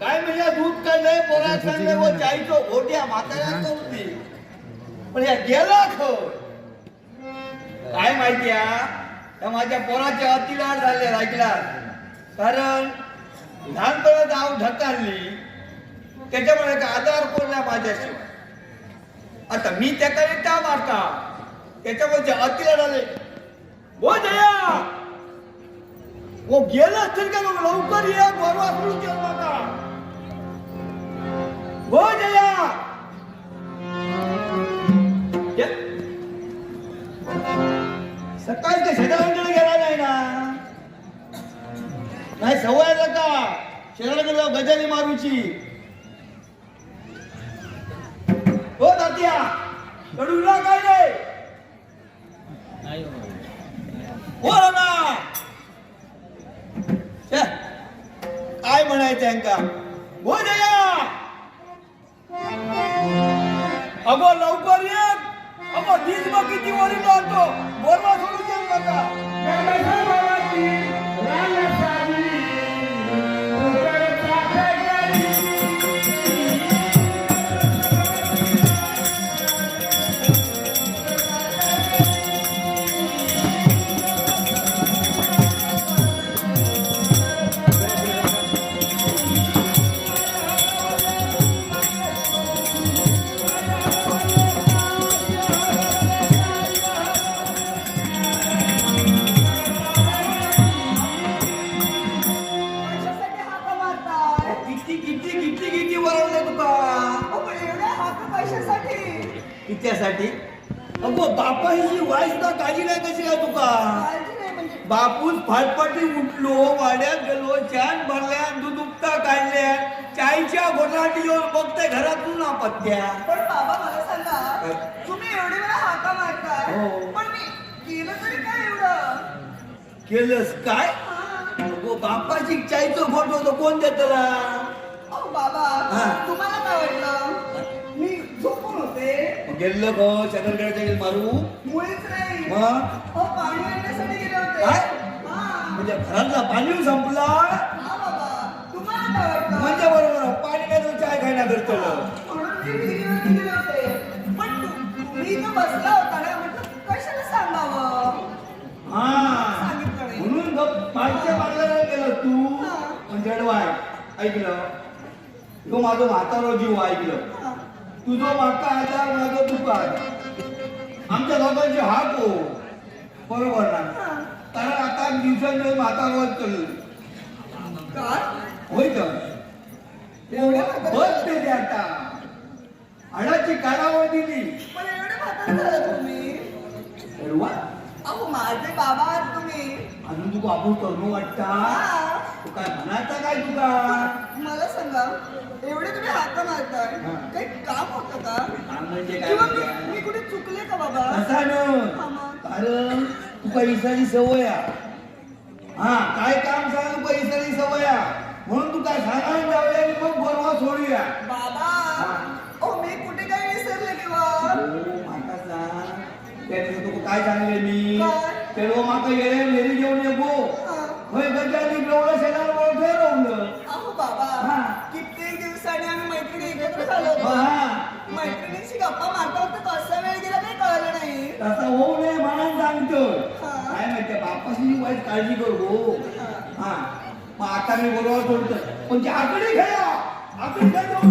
काय म्हणजे दूध काढलंय पोरा सांगले व चाईचो घोट्या म्हाताऱ्याचं होती पण या गेला खो काय माहिती या माझ्या पोराच्या अतिलाड झाले ऐकला. कारण लहानपणात आव ढकलली त्याच्यामुळे एक आधार कोणला माझ्याशिवाय. आता मी त्याकडे एकटा मारता. त्याच्यामुळे अतिलाड आले हो जया! वो गेला असेल का लवकर ये गोरवा सोडून नका हो जया! ये. सकाळी ते शेताकडे गेला नाही ना? नाही सवय आहे का? शेताकडे जाऊ गजाली मारूची. हो तात्या. कडूला काय नाही हो ना काय म्हणायचं यांका? हो जया. अगो लवकर ये. अगो तीच मग किती वरील आणतो बोरवा सोडून देऊ नका. किती किती किती किती वरवले तुका अहो, पण एवढ्या हाका कशासाठी? कित्यासाठी अगो बापाची काळजी नाही कशी काय तुका काळजी नाही म्हणजे बापूस फाटपाटी उठलो वाड्यात गेलो छान भरल्या दूध उपता काढल्या चायच्या घोटाटी येऊन बघते घरातून ना पत्त्या पण बाबा मला सांगा काय? तुम्ही एवढे वेळा हाका मारताय हो. पण मी केलं तरी काय एवढं केलंस काय हा. अगो बापाची चायचं घोट होतं कोण देतला होते गेलं गो शंकरगडच्या गेल मारू. मुळीच नाही. मग? अहो पाणी आणण्यासाठी गेले होते. काय? हा. म्हणजे घरातला पाणी संपला? हा बाबा. तुम्हाला काय वाटलं म्हणजे बरोबर पाणी नाही तर चाय खायला करतलं म्हणून मी विहिरीवरती गेले होते. पण तु- तुम्ही इथं बसला होता ना म्हटलं कशाला सांगावं? हा. सांगितलं नाही. म्हणून गप गेलं तू. हा. पण जडवाय ऐकलं? तो माझं म्हातारो जीव ऐकलं. तुझो माका आजार माझं तुका आमच्या दोघांचे हाक हो. बरोबर ना. कारण आता दिवसांनी म्हातारो चालू काय? होय तर एवढ्या म्हातारं बस ते आता. हाडाची काढावं दिली. पण एवढे म्हातारं झालं तुम्ही. बरोबर अहो माझे बाबा आहात तुम्ही. अजून तुका आपण करू वाटता? काय म्हणायचा काय तुका? मला सांगा एवढे तुम्ही हात मारताय. काही होतं म्हणजे काय किंवा म्हणते? मी- मी कुठे चुकले का बाबा न. कारण तुका इसारी सवय. हा काय काम सांग तुका इसारी सवय. म्हणून तू काय सांगायला जाऊया आणि मग बोलवा सोडूया बाबा मी कुठे काय विसरले किंवा माका सांग त्याने तुका काय सांगले मी काय? तेव्हा माका मेरी घेऊन येतो हा. होय गजाली गवळं शेणार वळखं रवलं अहो बाबा हा. कित्येक दिवसांनी आम्ही मैत्रिणी एकत्र झालो हा मैत्रिणीशी गप्पा मारता होता कसा वेळ गेला काही कळलं नाही. तसं होऊ नये म्हणून सांगतो. काय माहितीये बापाशी वाईट काळजी करू हो. हा. मग आता मी बरोबर सोडतो पण ते आकडे खेळा आकडे खेळतो